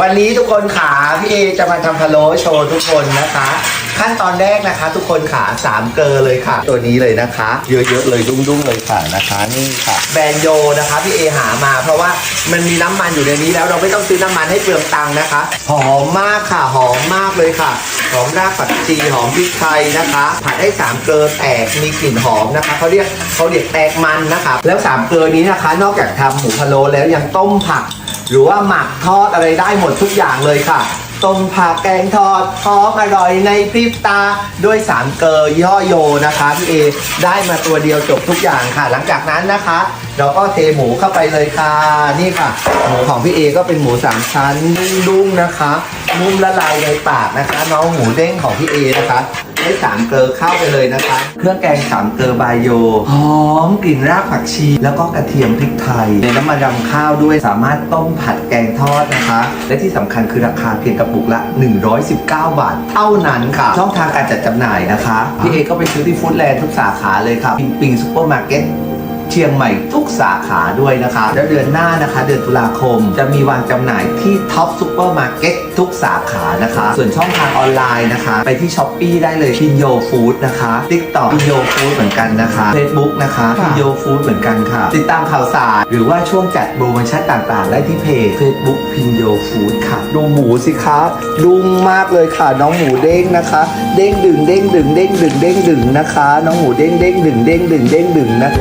วันนี้ทุกคนขาพี่เอจะมาทำพะโล้โชว์ทุกคนนะคะ ขั้นตอนแรกนะคะ ทุกคนขาสามเกลอเลยค่ะ ตัวนี้เลยนะคะ เยอะๆเลยดุ้งๆเลยค่ะนะคะนี่ค่ะ แบรนด์โยนะคะพี่เอหามา เพราะว่ามันมีน้ำมันอยู่ในนี้แล้วเราไม่ต้องซื้อน้ำมันให้เปลืองตังค์นะคะ หอมมากค่ะหอมมากเลยค่ะ หอมรากผักชีหอมพริกไทยนะคะ ผัดให้สามเกลอแตกมีกลิ่นหอมนะคะเขาเรียกเขาเรียกแตกมันนะคะ แล้วสามเกลอนี้นะคะ นอกจากทำหมูพะโล้แล้วยังต้มผัก หรือว่าหมักทอดอะไรได้หมดทุกอย่างเลยค่ะต้มผักแกงทอดหอมอร่อยในพริบตาด้วยสามเกลอย่อโยนะคะพี่เอได้มาตัวเดียวจบทุกอย่างค่ะ หลังจากนั้นนะคะ เราก็เทหมูเข้าไปเลยค่ะนี่ค่ะ หมูของพี่เอก็เป็นหมูสามชั้นนุ่มๆนะคะ นุ่มละลายในปากนะคะ น้องหมูเด้งของพี่เอนะคะ ได้สามเกลอเข้าไปเลยนะคะ เครื่องแกงสามเกลอบายโยหอมกลิ่นรากผักชี แล้วก็กระเทียมพริกไทยในน้ำมันรำข้าวด้วยสามารถต้มผัดแกงทอดนะคะ และที่สำคัญคือราคาเพียงกระปุกละ 119 บาท เท่านั้นค่ะ ช่องทางการจัดจำหน่ายนะคะ พี่เอก็ไปซื้อที่ฟู้ดแลนด์ทุกสาขาเลยค่ะปิงปิงซูเปอร์มาร์เก็ต เชียงใหม่ทุกสาขาด้วยนะคะ แล้วเดือนหน้านะคะ เดือนตุลาคม จะมีวางจำหน่ายที่ท็อปซูเปอร์มาร์เก็ตทุกสาขานะคะ ส่วนช่องทางออนไลน์นะคะ ไปที่ช้อปปีได้เลยพินโยฟู้ดนะคะติ๊กต็อกพินโยฟู้ดเหมือนกันนะคะ Facebook นะคะพินโยฟู้ดเหมือนกันค่ะ ติดตามข่าวสารหรือว่าช่วงจัดโปรโมชั่นต่างๆ ได้ที่เพจ Facebook พินโยฟู้ดค่ะ ดูหมูสิคะดุงมากเลยค่ะ น้องหมูเด้งนะคะ เด้งดึงเด้งดึงเด้งดึงเด้งดึงนะคะ น้องหมูเด้งเด้งดึงเด้งดึงเด้งดึงนะ